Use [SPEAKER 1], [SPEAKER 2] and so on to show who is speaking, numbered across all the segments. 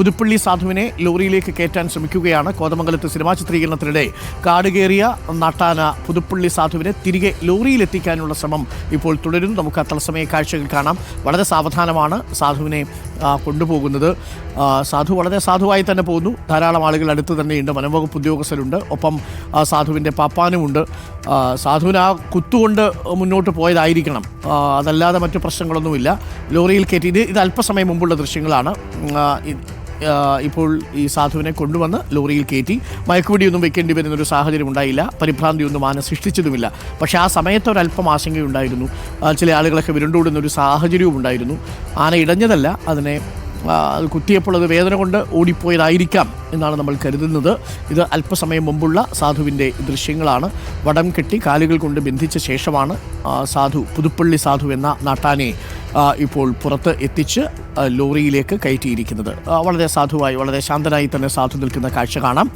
[SPEAKER 1] പുതുപ്പള്ളി സാധുവിനെ ലോറിയിലേക്ക് കയറ്റാൻ ശ്രമിക്കുകയാണ് കോതമംഗലത്ത് സിനിമാ ചിത്രീകരണത്തിനിടെ. കാടുകേറിയ നട്ടാന പുതുപ്പള്ളി സാധുവിനെ തിരികെ ലോറിയിലെത്തിക്കാനുള്ള ശ്രമം ഇപ്പോൾ തുടരുന്നു. നമുക്ക് തത്സമയ കാഴ്ചകൾ കാണാം. വളരെ സാവധാനമാണ് സാധുവിനെ കൊണ്ടുപോകുന്നത്. സാധു വളരെ സാധുവായി തന്നെ പോകുന്നു. ധാരാളം ആളുകൾ അടുത്ത് തന്നെയുണ്ട്. വനംവകുപ്പ് ഉദ്യോഗസ്ഥരുണ്ട്. ഒപ്പം സാധുവിന്റെ പാപ്പാനുമുണ്ട്. സാധുവിന് ആ കുത്തുകൊണ്ട് മുന്നോട്ട് പോയതായിരിക്കണം. അതല്ലാതെ മറ്റു പ്രശ്നങ്ങളൊന്നുമില്ല. ലോറിയിൽ കയറ്റി. ഇത് ഇത് അല്പസമയം മുമ്പുള്ള ദൃശ്യങ്ങളാണ്. ഇപ്പോൾ ഈ സാധുവിനെ കൊണ്ടുവന്ന് ലോറിയിൽ കയറ്റി. മയക്കുവെടിയൊന്നും വെക്കേണ്ടി വരുന്ന ഒരു സാഹചര്യം ഉണ്ടായില്ല. പരിഭ്രാന്തിയൊന്നും ആന സൃഷ്ടിച്ചതുമില്ല. പക്ഷേ ആ സമയത്ത് ഒരല്പം ആശങ്കയുണ്ടായിരുന്നു ചില ആളുകളൊക്കെ വിരണ്ടോടുന്ന ഒരു സാഹചര്യവും ഉണ്ടായിരുന്നു. ആന ഇടഞ്ഞതല്ല. അതിനെ അത് കുത്തിയപ്പോൾ അത് വേദന കൊണ്ട് ഓടിപ്പോയതായിരിക്കാം എന്നാണ് നമ്മൾ കരുതുന്നത്. ഇത് അല്പസമയം മുമ്പുള്ള സാധുവിന്റെ ദൃശ്യങ്ങളാണ്. വടം കെട്ടി കാലുകൾ കൊണ്ട് ബന്ധിച്ച ശേഷമാണ് സാധു പുതുപ്പള്ളി സാധു എന്ന നാട്ടാനെ ഇപ്പോൾ പുറത്ത് എത്തിച്ച് ലോറിയിലേക്ക് കയറ്റിയിരിക്കുന്നത്. വളരെ സാധുവായി വളരെ ശാന്തനായി തന്നെ സാധു നിൽക്കുന്ന കാഴ്ച കാണാം.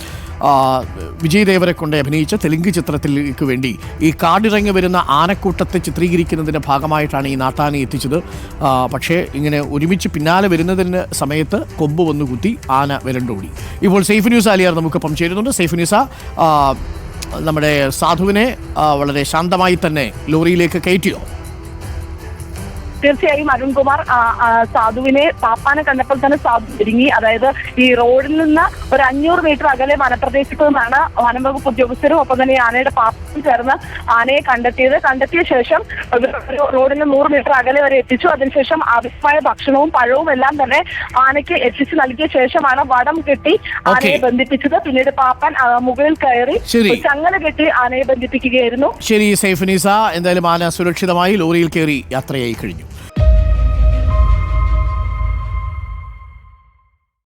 [SPEAKER 1] വിജയ് ദേവരെ കൊണ്ട് അഭിനയിച്ച തെലുങ്ക് ചിത്രത്തിലേക്ക് വേണ്ടി ഈ കാടിറങ്ങി വരുന്ന ആനക്കൂട്ടത്തെ ചിത്രീകരിക്കുന്നതിന്റെ ഭാഗമായിട്ടാണ് ഈ നാട്ടാനെ എത്തിച്ചത്. പക്ഷേ ഇങ്ങനെ ഒരുമിച്ച് പിന്നാലെ വരുന്നതിന് സമയത്ത് കൊമ്പ് വന്നു കുത്തി ആന വരണ്ടോടി. ഇപ്പോൾ സേഫ് ന്യൂസ് ആലിയാർ നമുക്കൊപ്പം ചേരുന്നുണ്ട്. സേഫ് ന്യൂസ നമ്മുടെ സാധുവിനെ വളരെ ശാന്തമായി തന്നെ ലോറിയിലേക്ക് കയറ്റിയോ?
[SPEAKER 2] തീർച്ചയായും അരുൺകുമാർ സാധുവിനെ പാപ്പാനെ കണ്ടപ്പോൾ തന്നെ സാധു ഒരുങ്ങി. അതായത് ഈ റോഡിൽ നിന്ന് ഒരു അഞ്ഞൂറ് മീറ്റർ അകലെ വനപ്രദേശത്ത് നിന്നാണ് വനംവകുപ്പ് ഉദ്യോഗസ്ഥരും ഒപ്പം തന്നെ ആനയുടെ പാപ്പും ചേർന്ന് ആനയെ കണ്ടെത്തിയത്. കണ്ടെത്തിയ ശേഷം ഒരു റോഡിൽ നിന്ന് നൂറ് മീറ്റർ അകലെ വരെ എത്തിച്ചു. അതിനുശേഷം ആവശ്യമായ ഭക്ഷണവും പഴവും എല്ലാം തന്നെ ആനയ്ക്ക് എത്തിച്ചു നൽകിയ ശേഷമാണ് വടം കെട്ടി ആനയെ. ബന്ധിപ്പിച്ചത്. പിന്നീട് പാപ്പാൻ മുകളിൽ കയറി ചങ്ങല കെട്ടി ആനയെ ബന്ധിപ്പിക്കുകയായിരുന്നു.
[SPEAKER 1] ശരി സൈഫ് എന്തായാലും ആന സുരക്ഷിതമായി ലോറിയിൽ കയറി യാത്രയായി കഴിഞ്ഞു.